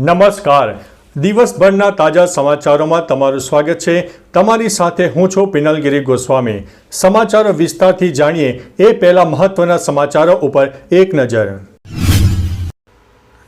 નમસ્કાર. દિવસભરના તાજા સમાચારોમાં તમારું સ્વાગત છે. તમારી સાથે હું છું પિનલગીરી ગોસ્વામી. સમાચારો વિસ્તારથી જાણીએ એ પહેલા મહત્વના સમાચારો ઉપર એક નજર.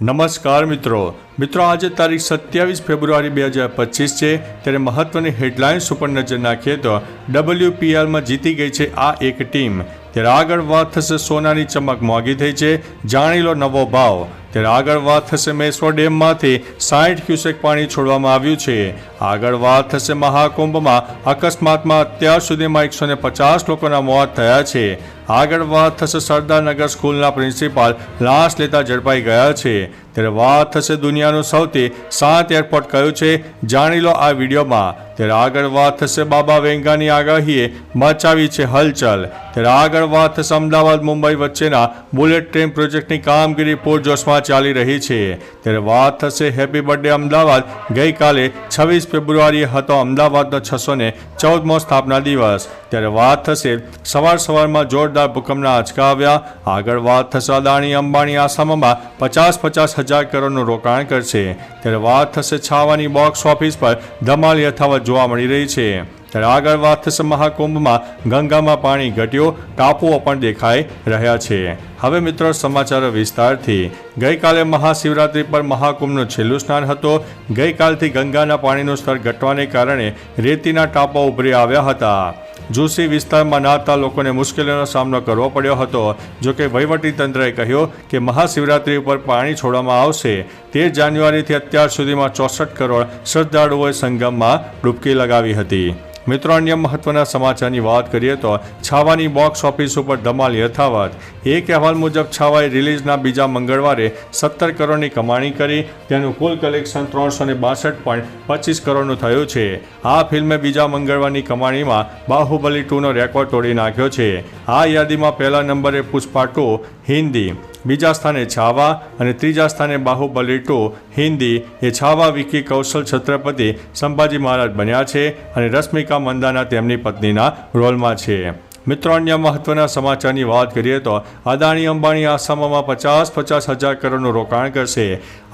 નમસ્કાર મિત્રો. મિત્રો, આજે તારીખ સત્યાવીસ ફેબ્રુઆરી બે હજાર પચીસ છે. ત્યારે મહત્વની હેડલાઇન્સ ઉપર નજર નાખીએ તો ડબલ્યુપીએલમાં જીતી ગઈ છે આ એક ટીમ. ત્યારે આગળ વાત થશે સોનાની ચમક મોંઘી થઈ છે, જાણી લો નવો ભાવ. ત્યારે આગળ વાત થશે મેશ્વર ડેમમાંથી સાઠ ક્યુસેક પાણી છોડવામાં આવ્યું છે. આગળ વાત થશે મહાકુંભમાં. અકસ્માતમાં અત્યાર સુધીમાં એકસો ને પચાસ લોકોના મોત થયા છે. આગળ વાત થશે સરદારનગર સ્કૂલના પ્રિન્સિપાલ. લાશ લેતા ઝડપાઈ ગયા છે. ત્યારે વાત થશે દુનિયાનું સૌથી સાત એરપોર્ટ કયું છે, જાણી લો આ વિડીયોમાં. ત્યારે આગળ વાત થશે બાબા વેંગાની આગાહીએ, મચાવી છે હલચલ. ત્યારે આગળ વાત થશે અમદાવાદ મુંબઈ વચ્ચેના બુલેટ ટ્રેન પ્રોજેક્ટની કામગીરી પૂરજોશમાં ચાલી રહી છે. ત્યારે વાત થશે હેપી બર્થડે અમદાવાદ. ગઈકાલે છવ્વીસ ફેબ્રુઆરીએ હતો અમદાવાદનો છસો ને ચૌદમો સ્થાપના દિવસ. ત્યારે વાત થશે સવાર સવારમાં જોરદાર ભૂકંપના આંચકા આવ્યા. આગળ વાત થશે અદાણી અંબાણી આસામમાં પચાસ પચાસ હજાર કરોડનું રોકાણ કરશે. ત્યારે વાત થશે છાવાની બોક્સ ઓફિસ પર ધમાલ યથાવત જોવા મળી રહી છે. ત્યારે આગળ વાત થશે મહાકુંભમાં. ગંગામાં પાણી ઘટ્યો, ટાપુઓ પણ દેખાઈ રહ્યા છે. હવે મિત્રો સમાચારો વિસ્તારથી. ગઈકાલે મહાશિવરાત્રિ પર મહાકુંભનું છેલ્લું સ્નાન હતો. ગઈકાલથી ગંગાના પાણીનું સ્તર ઘટવાને કારણે રેતીના ટાપા ઉભરી આવ્યા હતા. જોશી વિસ્તારમાં નાતા લોકોને મુશ્કેલીનો સામનો કરવો પડ્યો હતો. જોકે વહીવટીતંત્રએ કહ્યું કે મહાશિવરાત્રિ ઉપર પાણી છોડવામાં આવશે. તેર જાન્યુઆરીથી અત્યાર સુધીમાં ચોસઠ કરોડ શ્રદ્ધાળુઓએ સંગમમાં ડૂબકી લગાવી હતી. મિત્રો, અન્ય મહત્વના સમાચારની વાત કરીએ તો છાવાની બોક્સ ઓફિસ ઉપર ધમાલ યથાવત. એક અહેવાલ મુજબ, છાવાએ રિલીઝના બીજા મંગળવારે સત્તર કરોડની કમાણી કરી. તેનું કુલ કલેક્શન ત્રણસો ને બાસઠ પોઈન્ટ પચીસ કરોડનું થયું છે. આ ફિલ્મે બીજા મંગળવારની કમાણીમાં બાહુબલી ટુનો રેકોર્ડ તોડી નાખ્યો છે. આ યાદીમાં પહેલા નંબરે પુષ્પા ટુ, હિન્દી. બીજા સ્થાને છાવા અને ત્રીજા સ્થાને બાહુબલી ટુ હિન્દી એ છાવા વિકી કૌશલ છત્રપતિ સંભાજી મહારાજ બન્યા છે અને રશ્મિકા મંદાના તેમની પત્નીના રોલમાં છે. મિત્રો, અન્ય મહત્વના સમાચારની વાત કરીએ તો અદાણી અંબાણી આસામમાં પચાસ પચાસ હજાર કરોડનું રોકાણ કરશે.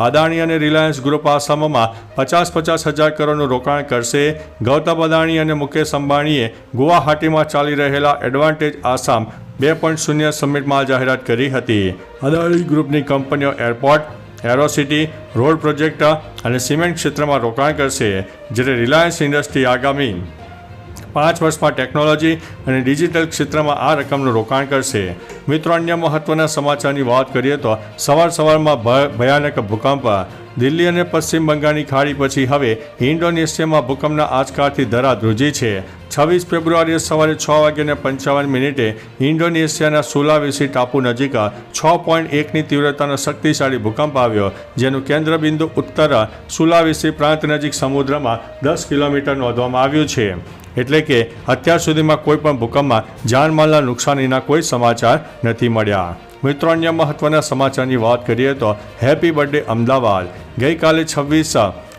અદાણી અને રિલાયન્સ ગ્રુપ આસામમાં પચાસ પચાસ હજાર કરોડનું રોકાણ કરશે. ગૌતમ અદાણી અને મુકેશ અંબાણીએ ગુવાહાટીમાં ચાલી રહેલા એડવાન્ટેજ આસામ બે પોઈન્ટ શૂન્ય સમિટમાં જાહેરાત કરી હતી. અદાણી ગ્રુપની કંપનીઓ એરપોર્ટ, એરોસિટી, રોડ પ્રોજેક્ટ અને સિમેન્ટ ક્ષેત્રમાં રોકાણ કરશે, જ્યારે રિલાયન્સ ઇન્ડસ્ટ્રી આગામી પાંચ વર્ષમાં ટેકનોલોજી અને ડિજિટલ ક્ષેત્રમાં આ રકમનું રોકાણ કરશે. મિત્રો, અન્ય મહત્વના સમાચારની વાત કરીએ તો સવાર સવારમાં ભયાનક ભૂકંપ દિલ્હી અને પશ્ચિમ બંગાળની ખાડી પછી હવે ઇન્ડોનેશિયામાં ભૂકંપના આંચકાથી ધરા ધ્રુજી છે. છવ્વીસ ફેબ્રુઆરીએ સવારે છ વાગ્યાને પંચાવન મિનિટે ઇન્ડોનેશિયાના સુલાવેસી ટાપુ નજીક છ પોઈન્ટ એકની તીવ્રતાનો શક્તિશાળી ભૂકંપ આવ્યો, જેનું કેન્દ્રબિંદુ ઉત્તર સુલાવેસી પ્રાંત નજીક સમુદ્રમાં દસ કિલોમીટર નોંધવામાં આવ્યું છે. એટલે કે અત્યાર સુધીમાં કોઈ પણ ભૂકંપમાં જાનમાલના નુકસાનીના કોઈ સમાચાર નથી મળ્યા. મિત્રો અન્ય મહત્વના સમાચારની વાત કરીએ તો હેપી બર્થડે અમદાવાદ. ગઈકાલે છવ્વીસ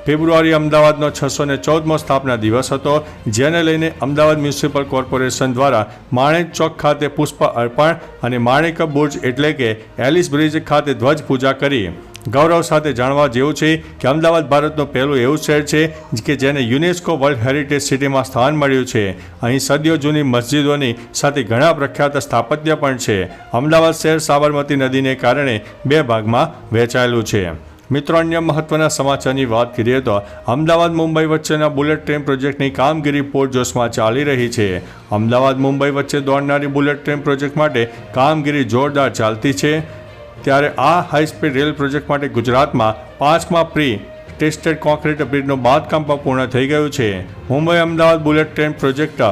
ફેબ્રુઆરી અમદાવાદનો છસો ને ચૌદમો સ્થાપના દિવસ હતો, જેને લઈને અમદાવાદ મ્યુનિસિપલ કોર્પોરેશન દ્વારા માણેક ચોક ખાતે પુષ્પ અર્પણ અને માણેક બુર્જ એટલે કે એલિસ બ્રિજ ખાતે ધ્વજ પૂજા કરી. ગૌરવ સાથે જાણવા જેવું છે કે અમદાવાદ ભારતનું પહેલું એવું શહેર છે કે જેને યુનેસ્કો વર્લ્ડ હેરિટેજ સિટીમાં સ્થાન મળ્યું છે. અહીં સદીઓ જૂની મસ્જિદોની સાથે ઘણા પ્રખ્યાત સ્થાપત્ય પણ છે. અમદાવાદ શહેર સાબરમતી નદીને કારણે બે ભાગમાં વહેંચાયેલું છે. મિત્રો, અન્ય મહત્વના સમાચારની વાત કરીએ તો અમદાવાદ મુંબઈ વચ્ચેના બુલેટ ટ્રેન પ્રોજેક્ટની કામગીરી પૂરજોશમાં ચાલી રહી છે. અમદાવાદ મુંબઈ વચ્ચે દોડનારી બુલેટ ટ્રેન પ્રોજેક્ટ માટે કામગીરી જોરદાર ચાલતી છે. ત્યારે આ હાઈ સ્પીડ રેલ પ્રોજેક્ટ માટે ગુજરાતમાં પાંચમા પ્રી ટેસ્ટેડ કોન્ક્રીટ બ્રિજનું બાંધકામ પણ પૂર્ણ થઈ ગયું છે. Mumbai Ahmedabad bullet train project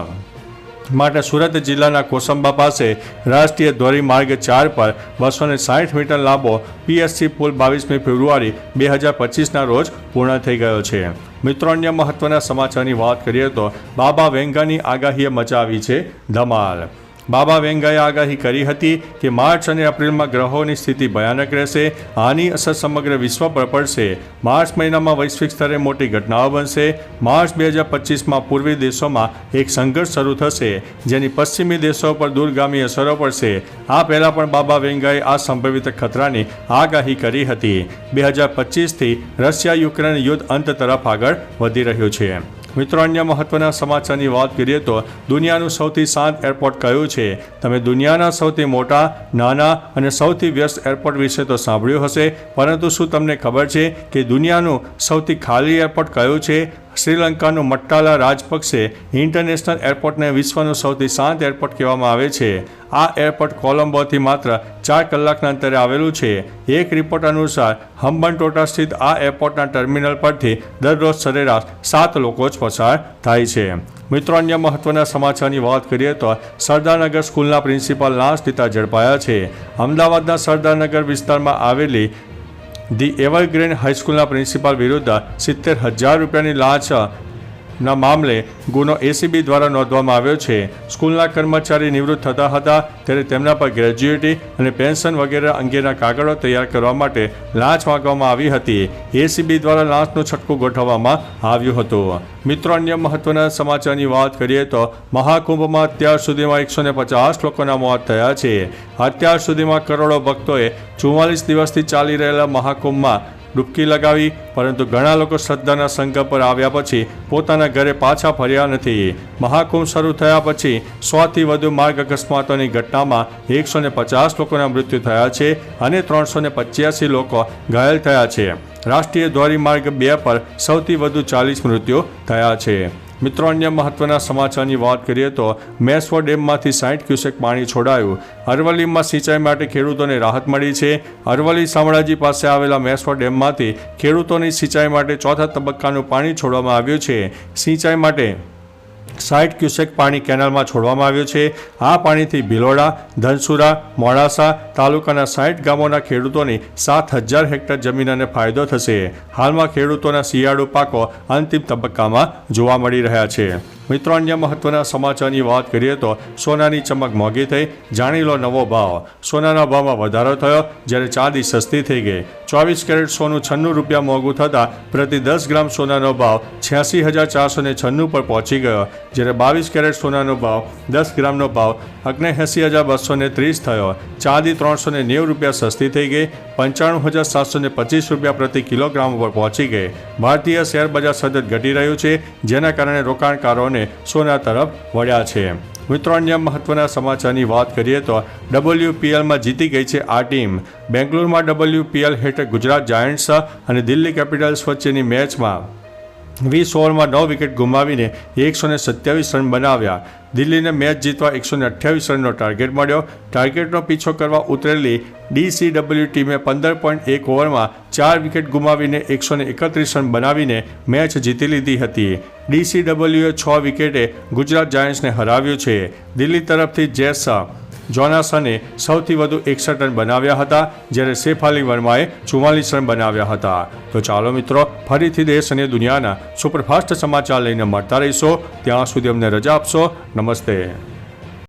માટે સુરત જિલ્લાના કોસંબા પાસે રાષ્ટ્રીય ધોરીમાર્ગ ચાર પર બસો ને સાઠ મીટર લાંબો પીએસસી પુલ બાવીસમી ફેબ્રુઆરી બે હજાર પચીસના રોજ પૂર્ણ થઈ ગયો છે. મિત્રો, અન્ય મહત્વના સમાચારની વાત કરીએ તો બાબા વેંગાની આગાહીએ મચાવી છે ધમાલ. બાબા વેંગાએ આગાહી કરી હતી કે માર્ચ અને એપ્રિલમાં ગ્રહોની સ્થિતિ ભયાનક રહેશે, આની અસર સમગ્ર વિશ્વ પર પડશે. માર્ચ મહિનામાં વૈશ્વિક સ્તરે મોટી ઘટનાઓ બનશે. માર્ચ બે હજાર પચીસમાં પૂર્વી દેશોમાં એક સંઘર્ષ શરૂ થશે, જેની પશ્ચિમી દેશો પર દૂરગામી અસરો પડશે. આ પહેલાં પણ બાબા વેંગાએ આ સંભવિત ખતરાની આગાહી કરી હતી. બે હજાર પચીસથી રશિયા યુક્રેન યુદ્ધ અંત તરફ આગળ વધી રહ્યું છે. મિત્રો, અન્ય મહત્વના સમાચારની વાત કરીએ તો દુનિયાનું સૌથી શાંત એરપોર્ટ કયું છે? તમે દુનિયાના સૌથી મોટા, નાના અને સૌથી વ્યસ્ત એરપોર્ટ વિશે તો સાંભળ્યું હશે, પરંતુ શું તમને ખબર છે કે દુનિયાનું સૌથી ખાલી એરપોર્ટ કયું છે? શ્રીલંકાનું મટ્ટાલા રાજપક્ષે ઇન્ટરનેશનલ એરપોર્ટને વિશ્વનું સૌથી શાંત એરપોર્ટ કહેવામાં આવે છે. આ એરપોર્ટ કોલંબોથી માત્ર ચાર કલાકના અંતરે આવેલું છે. એક રિપોર્ટ અનુસાર હમ્બનટોટા સ્થિત આ એરપોર્ટના ટર્મિનલ પરથી દરરોજ સરેરાશ સાત લોકો જ પસાર થાય છે. મિત્રો, અન્ય મહત્વના સમાચારની વાત કરીએ તો સરદારનગર સ્કૂલના પ્રિન્સિપાલ લાંચ પિતા ઝડપાયા છે. અમદાવાદના સરદારનગર વિસ્તારમાં આવેલી ધી એવરગ્રીન હાઈસ્કૂલના પ્રિન્સિપાલ વિરુદ્ધ સિત્તેર હજાર રૂપિયાની લાંચ ના મામલે ગુનો એસીબી દ્વારા નોંધવામાં આવ્યો છે. સ્કૂલના કર્મચારી નિવૃત્ત થતા હતા. ત્યારે તેમના પર ગ્રેજ્યુએટી અને પેન્શન વગેરે અંગેના કાગળો તૈયાર કરવા માટે લાંચ માંગવામાં આવી હતી. એસીબી દ્વારા લાંચનું છટકું ગોઠવવામાં આવ્યું હતું. મિત્રો, અન્ય મહત્વના સમાચારની વાત કરીએ તો મહાકુંભમાં અત્યાર સુધીમાં એકસો પચાસ લોકોના મોત થયા છે. અત્યાર સુધીમાં કરોડો ભક્તોએ ચુમ્માલીસ દિવસથી ચાલી રહેલા મહાકુંભમાં ડૂબકી લગાવી, પરંતુ ઘણા લોકો શ્રદ્ધાના સંઘ પર આવ્યા પછી પોતાના ઘરે પાછા ફર્યા નથી. મહાકુંભ શરૂ થયા પછી સોથી વધુ માર્ગ અકસ્માતોની ઘટનામાં એકસો ને પચાસ લોકોના મૃત્યુ થયા છે અને ત્રણસો પચ્યાસી લોકો ઘાયલ થયા છે. રાષ્ટ્રીય ધોરીમાર્ગ બે પર સૌથી વધુ ચાલીસ મૃત્યુ થયા છે. મિત્રો, અન્ય મહત્વના સમાચારની વાત કરીએ તો મેસવા ડેમમાંથી સાઠ ક્યુસેક પાણી છોડાયું. અરવલ્લીમાં સિંચાઈ માટે ખેડૂતોને રાહત મળી છે. અરવલ્લી શામળાજી પાસે આવેલા મેસવા ડેમમાંથી ખેડૂતોની સિંચાઈ માટે ચોથા તબક્કાનું પાણી છોડવામાં આવ્યું છે. સિંચાઈ માટે સાઠ ક્યુસેક પાણી કેનાલમાં છોડવામાં આવ્યું છે. આ પાણીથી ભિલોડા, ધનસુરા, મોડાસા તાલુકાના સાઠ ગામોના ખેડૂતોની સાત હજાર હેક્ટર જમીનને ફાયદો થશે. હાલમાં ખેડૂતોના શિયાળુ પાકો અંતિમ તબક્કામાં જોવા મળી રહ્યા છે. મિત્રો, અન્ય મહત્વના સમાચારની વાત કરીએ તો સોનાની ચમક મોંઘી થઈ, જાણી લો નવો ભાવ. સોનાના ભાવમાં વધારો થયો, જ્યારે ચાંદી સસ્તી થઈ ગઈ. ચોવીસ કેરેટ સોનું છન્નું રૂપિયા મોંઘું થતાં પ્રતિ દસ ગ્રામ સોનાનો ભાવ છ્યાસી હજાર ચારસો ને છન્નું પર પહોંચી ગયો. જ્યારે બાવીસ કેરેટ સોનાનો ભાવ દસ ગ્રામનો ભાવ અગ્નેએંસી હજાર બસો ને ત્રીસ થયો. ચાંદી ત્રણસો ને નેવું રૂપિયા સસ્તી થઈ ગઈ, પંચાણું હજાર સાતસો ને પચીસ રૂપિયા પ્રતિ કિલોગ્રામ ઉપર પહોંચી ગઈ. ભારતીય શેર બજાર સતત ઘટી રહ્યું છે, જેના કારણે રોકાણકારોને સોના તરફ વળ્યા છે. મિત્રો, અન્ય મહત્વના સમાચારની વાત કરીએ તો ડબલ્યુપીએલમાં જીતી ગઈ છે આ ટીમ. બેંગ્લોરમાં ડબલ્યુપીએલ હેઠળ ગુજરાત જાયન્ટ્સ અને દિલ્હી કેપિટલ્સ વચ્ચેની મેચમાં વીસ ઓવરમાં નવ વિકેટ ગુમાવીને એકસો ને સત્યાવીસ રન બનાવ્યા. દિલ્હીને મેચ જીતવા એકસો ને અઠ્યાવીસ રનનો ટાર્ગેટ મળ્યો. ટાર્ગેટનો પીછો કરવા ઉતરેલી ડીસીડબલ્યુ ટીમે પંદર પોઈન્ટ એક ઓવરમાં ચાર વિકેટ ગુમાવીને એકસો એકત્રીસ રન બનાવીને મેચ જીતી લીધી હતી. ડીસીડબલ્યુએ છ વિકેટે ગુજરાત જાયન્ટ્સને હરાવ્યું છે. દિલ્હી તરફથી જેસ જોનાસને સૌથી વધુ એકસઠ રન બનાવ્યા હતા, જ્યારે સેફ અલી વર્માએ ચુમ્માલીસ રન બનાવ્યા હતા. તો ચાલો મિત્રો, ફરીથી દેશ અને દુનિયાના સુપરફાસ્ટ સમાચાર લઈને મળતા રહીશો. ત્યાં સુધી અમને રજા આપશો. નમસ્તે.